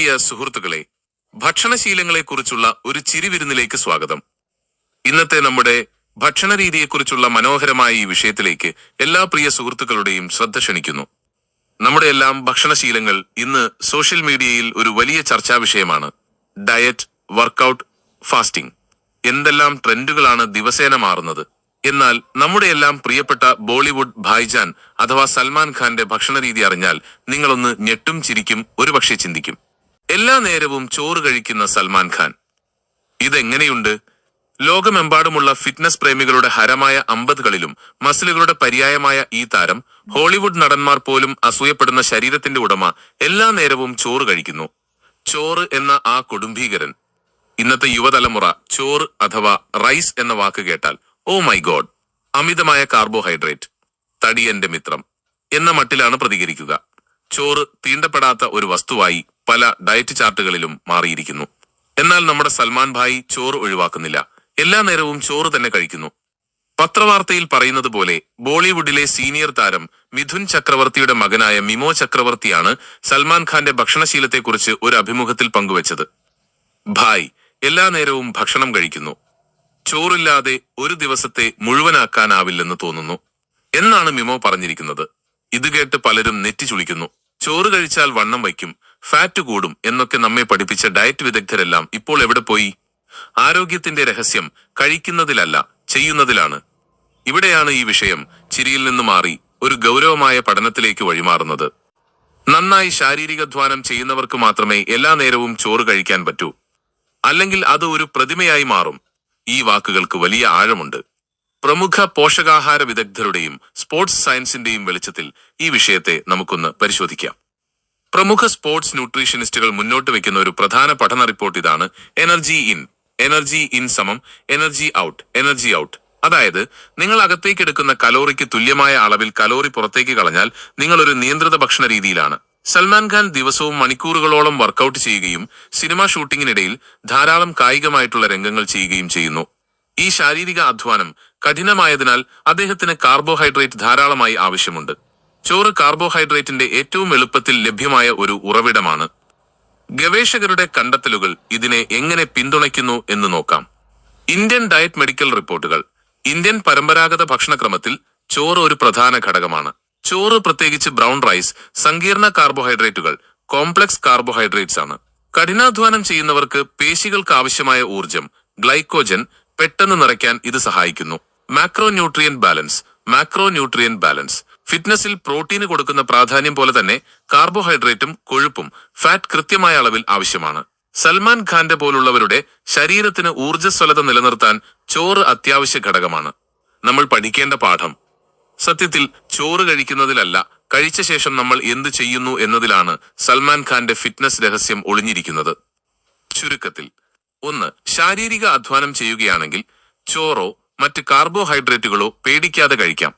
പ്രിയ സുഹൃത്തുക്കളെ ഭക്ഷണശീലങ്ങളെക്കുറിച്ചുള്ള ഒരു ചിരിവിരുന്നിലേക്ക് സ്വാഗതം. ഇന്നത്തെ നമ്മുടെ ഭക്ഷണ രീതിയെക്കുറിച്ചുള്ള മനോഹരമായ ഈ വിഷയത്തിലേക്ക് എല്ലാ പ്രിയ സുഹൃത്തുക്കളുടെയും ശ്രദ്ധ ക്ഷണിക്കുന്നു. നമ്മുടെ എല്ലാം ഭക്ഷണശീലങ്ങൾ ഇന്ന് സോഷ്യൽ മീഡിയയിൽ ഒരു വലിയ ചർച്ചാ വിഷയമാണ്. Diet workout fasting. എന്തെല്ലാം ട്രെൻഡുകളാണ് ദിവസേന മാറുന്നത്? എന്നാൽ നമ്മുടെ എല്ലാം പ്രിയപ്പെട്ട ബോളിവുഡ് ഭായ്ജാൻ അഥവാ സൽമാൻ ഖാന്റെ ഭക്ഷണ രീതി അറിഞ്ഞാൽ നിങ്ങളൊന്ന് ഞെട്ടും ചിരിക്കും ഒരുപക്ഷെ ചിന്തിക്കും. എല്ലാ നേരവും ചോറ് കഴിക്കുന്ന സൽമാൻ ഖാൻ. ഇതെങ്ങനെയുണ്ട്? ലോകമെമ്പാടുമുള്ള ഫിറ്റ്നസ് പ്രേമികളുടെ ഹരമായ അമ്പതുകളിലും മസിലുകളുടെ പര്യായമായ ഈ താരം ഹോളിവുഡ് നടന്മാർ പോലും അസൂയപ്പെടുന്ന ശരീരത്തിന്റെ ഉടമ എല്ലാ നേരവും ചോറ് കഴിക്കുന്നു. ചോറ് എന്ന ആ കുടുംബീകരൻ ഇന്നത്തെ യുവതലമുറ ചോറ് അഥവാ റൈസ് എന്ന വാക്ക് കേട്ടാൽ ഓ മൈ ഗോഡ് അമിതമായ കാർബോഹൈഡ്രേറ്റ് തടിയന്റെ മിത്രം എന്ന മട്ടിലാണ് പ്രതികരിക്കുക. ചോറ് തീണ്ടപ്പെടാത്ത ഒരു വസ്തുവായി പല ഡയറ്റ് ചാർട്ടുകളിലും മാറിയിരിക്കുന്നു. എന്നാൽ നമ്മുടെ സൽമാൻ ഭായി ചോറ് ഒഴിവാക്കുന്നില്ല. എല്ലാ നേരവും ചോറ് തന്നെ കഴിക്കുന്നു. പത്രവാർത്തയിൽ പറയുന്നത് പോലെ ബോളിവുഡിലെ സീനിയർ താരം മിഥുൻ ചക്രവർത്തിയുടെ മകനായ മിമോ ചക്രവർത്തിയാണ് സൽമാൻ ഖാന്റെ ഭക്ഷണശീലത്തെക്കുറിച്ച് ഒരു അഭിമുഖത്തിൽ പങ്കുവച്ചത്. ഭായ് എല്ലാ നേരവും ഭക്ഷണം കഴിക്കുന്നു. ചോറില്ലാതെ ഒരു ദിവസത്തെ മുഴുവനാക്കാനാവില്ലെന്ന് തോന്നുന്നു. എന്നാണ് മിമോ പറഞ്ഞിരിക്കുന്നത്. ഇത് കേട്ട് പലരും നെറ്റി ചുളിക്കുന്നു ചോറ് കഴിച്ചാൽ വണ്ണം വയ്ക്കും. ഫാറ്റ് കൂടും എന്നൊക്കെ നമ്മെ പഠിപ്പിച്ച ഡയറ്റ് വിദഗ്ധരെല്ലാം ഇപ്പോൾ എവിടെ പോയി? ആരോഗ്യത്തിന്റെ രഹസ്യം കഴിക്കുന്നതിലല്ല ചെയ്യുന്നതിലാണ്. ഇവിടെയാണ് ഈ വിഷയം ചിരിയിൽ നിന്ന് മാറി ഒരു ഗൗരവമായ പഠനത്തിലേക്ക് വഴിമാറുന്നത്. നന്നായി ശാരീരികധ്വാനം ചെയ്യുന്നവർക്ക് മാത്രമേ എല്ലാ നേരവും ചോറ് കഴിക്കാൻ പറ്റൂ. അല്ലെങ്കിൽ അത് ഒരു പ്രതിമയായി മാറും. ഈ വാക്കുകൾക്ക് വലിയ ആഴമുണ്ട്. പ്രമുഖ പോഷകാഹാര വിദഗ്ധരുടെയും സ്പോർട്സ് സയൻസിന്റെയും വെളിച്ചത്തിൽ ഈ വിഷയത്തെ നമുക്കൊന്ന് പരിശോധിക്കാം. പ്രമുഖ സ്പോർട്സ് ന്യൂട്രീഷനിസ്റ്റുകൾ മുന്നോട്ട് വെക്കുന്ന ഒരു പ്രധാന പഠന റിപ്പോർട്ട് ഇതാണ് എനർജി ഇൻ. എനർജി ഇൻ സമം എനർജി ഔട്ട് എനർജി ഔട്ട്. അതായത് നിങ്ങൾ അകത്തേക്ക് എടുക്കുന്ന കലോറിക്ക് തുല്യമായ അളവിൽ കലോറി പുറത്തേക്ക് കളഞ്ഞാൽ നിങ്ങൾ ഒരു നിയന്ത്രിത ഭക്ഷണ രീതിയിലാണ്. സൽമാൻ ഖാൻ ദിവസവും മണിക്കൂറുകളോളം വർക്കൗട്ട് ചെയ്യുകയും സിനിമാ ഷൂട്ടിങ്ങിനിടയിൽ ധാരാളം കായികമായിട്ടുള്ള രംഗങ്ങൾ ചെയ്യുകയും ചെയ്യുന്നു. ഈ ശാരീരിക അധ്വാനം കഠിനമായതിനാൽ അദ്ദേഹത്തിന് കാർബോഹൈഡ്രേറ്റ് ധാരാളമായി ആവശ്യമുണ്ട്. ചോറ് കാർബോഹൈഡ്രേറ്റിന്റെ ഏറ്റവും എളുപ്പത്തിൽ ലഭ്യമായ ഒരു ഉറവിടമാണ്. ഗവേഷകരുടെ കണ്ടെത്തലുകൾ ഇതിനെ എങ്ങനെ പിന്തുണയ്ക്കുന്നു എന്ന് നോക്കാം. ഇന്ത്യൻ ഡയറ്റ് മെഡിക്കൽ റിപ്പോർട്ടുകൾ. ഇന്ത്യൻ പരമ്പരാഗത ഭക്ഷണക്രമത്തിൽ ചോറ് ഒരു പ്രധാന ഘടകമാണ്. ചോറ് പ്രത്യേകിച്ച് ബ്രൗൺ റൈസ് സങ്കീർണ കാർബോഹൈഡ്രേറ്റുകൾ കോംപ്ലക്സ് കാർബോഹൈഡ്രേറ്റ്സ് ആണ്. കഠിനാധ്വാനം ചെയ്യുന്നവർക്ക് പേശികൾക്ക് ആവശ്യമായ ഊർജം ഗ്ലൈക്കോജൻ പെട്ടെന്ന് നിറയ്ക്കാൻ ഇത് സഹായിക്കുന്നു. Macro nutrient balance macro nutrient balance. ഫിറ്റ്നസിൽ പ്രോട്ടീന് കൊടുക്കുന്ന പ്രാധാന്യം പോലെ തന്നെ കാർബോഹൈഡ്രേറ്റും കൊഴുപ്പും ഫാറ്റ് കൃത്യമായ അളവിൽ ആവശ്യമാണ്. സൽമാൻ ഖാന്റെ പോലുള്ളവരുടെ ശരീരത്തിന് ഊർജസ്വലത നിലനിർത്താൻ ചോറ് അത്യാവശ്യ ഘടകമാണ്. നമ്മൾ പഠിക്കേണ്ട പാഠം. സത്യത്തിൽ ചോറ് കഴിക്കുന്നതിലല്ല കഴിച്ച ശേഷം നമ്മൾ എന്ത് ചെയ്യുന്നു എന്നതിലാണ് സൽമാൻ ഖാന്റെ ഫിറ്റ്നസ് രഹസ്യം ഒളിഞ്ഞിരിക്കുന്നത്. ചുരുക്കത്തിൽ ഒന്ന് ശാരീരിക അധ്വാനം ചെയ്യുകയാണെങ്കിൽ ചോറോ മറ്റ് കാർബോഹൈഡ്രേറ്റുകളോ പേടിക്കാതെ കഴിക്കാം.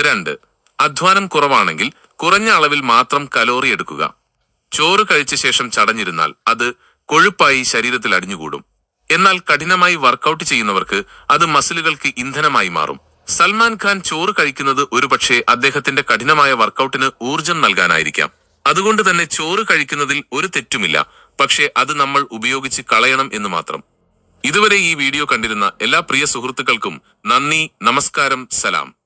രണ്ട് അധ്വാനം കുറവാണെങ്കിൽ കുറഞ്ഞ അളവിൽ മാത്രം കലോറി എടുക്കുക. ചോറ് കഴിച്ച ശേഷം ചടഞ്ഞിരുന്നാൽ അത് കൊഴുപ്പായി ശരീരത്തിൽ അടിഞ്ഞുകൂടും. എന്നാൽ കഠിനമായി വർക്കൗട്ട് ചെയ്യുന്നവർക്ക് അത് മസിലുകൾക്ക് ഇന്ധനമായി മാറും. സൽമാൻ ഖാൻ ചോറ് കഴിക്കുന്നത് ഒരുപക്ഷെ അദ്ദേഹത്തിന്റെ കഠിനമായ വർക്കൗട്ടിന് ഊർജം നൽകാനായിരിക്കാം. അതുകൊണ്ട് തന്നെ ചോറ് കഴിക്കുന്നതിൽ ഒരു തെറ്റുമില്ല. പക്ഷേ അത് നമ്മൾ ഉപയോഗിച്ച് കളയണം എന്ന് മാത്രം. ഇതുവരെ ഈ വീഡിയോ കണ്ടിരുന്ന എല്ലാ പ്രിയ സുഹൃത്തുക്കൾക്കും നന്ദി നമസ്കാരം സലാം.